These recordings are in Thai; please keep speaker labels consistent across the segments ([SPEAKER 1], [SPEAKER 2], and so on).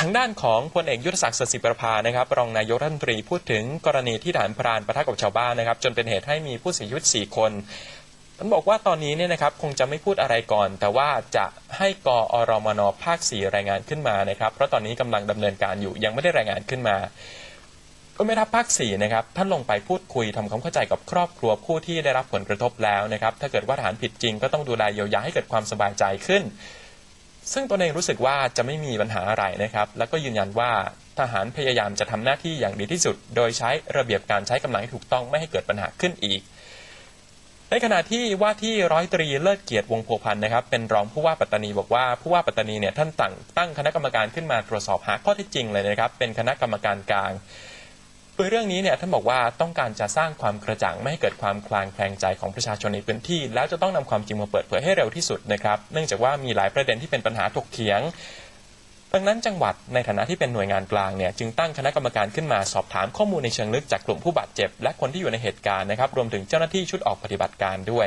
[SPEAKER 1] ทางด้านของพลเอกยุทธศักดิ์สสิประภานะครับรองนายกรัฐมนตรีพูดถึงกรณีที่ฐานพรานประทะกับชาวบ้านนะครับ จนเป็นเหตุให้มีผู้เสียชีวิต 4 คนท่านบอกว่าตอนนี้เนี่ยนะครับคงจะไม่พูดอะไรก่อน แต่ว่าจะให้กอรมนภาค 4 รายงานขึ้นมานะครับ เพราะตอนนี้กำลังดำเนินการอยู่ยังไม่ได้รายงานขึ้นมาก็ไม่ทัพภาค4นะครับท่านลงไปพูดคุยทำความเข้าใจกับครอบครัวผู้ที่ได้รับผลกระทบแล้วนะครับถ้าเกิดว่าทหารผิดจริงก็ต้องดูแลเยียวยาให้เกิดความสบายใจขึ้น ซึ่งตนเองรู้สึกว่าจะไม่มีปัญหาอะไรนะครับ แล้วก็ยืนยันว่าทหารพยายามจะทำหน้าที่อย่างดีที่สุด โดยใช้ระเบียบการใช้กำลังที่ถูกต้องไม่ให้เกิดปัญหาขึ้นอีก ในขณะที่ว่าที่ร้อยตรีเลิศเกียรติวงโพพันธ์นะครับ เป็นรองผู้ว่าปัตตานีบอกว่าผู้ว่าปัตตานีเนี่ยท่านตั้งตั้งคณะกรรมการขึ้นมาตรวจสอบหาข้อเท็จจริงเลยนะครับ เป็นคณะกรรมการกลาง ยเรื่องนี้เนี่ยท่านบอกว่าต้องการจะสร้างความกระจ่างไม่ให้เกิดความคลางแคลงใจของประชาชนในพื้นที่ แล้วจะต้องนำความจริงมาเปิดเผยให้เร็วที่สุดนะครับ เนื่องจากว่ามีหลายประเด็นที่เป็นปัญหาถกเถียงดังนั้นจังหวัดในฐานะที่เป็นหน่วยงานกลางเนี่ยจึงตั้งคณะกรรมการขึ้นมาสอบถามข้อมูลในเชิงลึกจากกลุ่มผู้บาดเจ็บ และคนที่อยู่ในเหตุการณ์นะครับรวมถึงเจ้าหน้าที่ชุดออกปฏิบัติการด้วย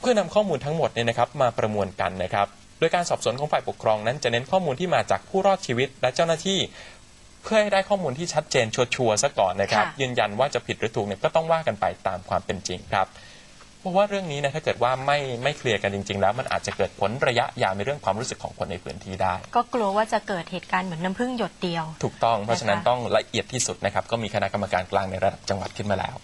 [SPEAKER 1] เพื่อนำข้อมูลทั้งหมดเนี่ยนะครับมาประมวลกันนะครับ โดยการสอบสวนของฝ่ายปกครองนั้นจะเน้นข้อมูลที่มาจากผู้รอดชีวิต และเจ้าหน้าที่ เพื่อให้ได้ข้อมูลที่ชัดเจนชัวร์ๆซะก่อนนะครับ
[SPEAKER 2] ค่ะ
[SPEAKER 1] ยืนยันว่าจะผิดหรือถูกเนี่ยก็ต้องว่ากันไปตามความเป็นจริงครับ เพราะว่าเรื่องนี้นะถ้าเกิดว่าไม่ไม่เคลียร์กันจริง ๆ แล้วมันอาจจะเกิดผลระยะยาวในเรื่องความรู้สึกของคนในพื้นที่ได้
[SPEAKER 2] ก็กลัวว่าจะเกิดเหตุการณ์เหมือนน้ำพึ่งหยดเดียว
[SPEAKER 1] ถูกต้องเพราะฉะนั้น
[SPEAKER 2] นะคะ
[SPEAKER 1] ต้องละเอียดที่สุดนะครับ ก็มีคณะกรรมการกลางในระดับจังหวัดขึ้นมาแล้ว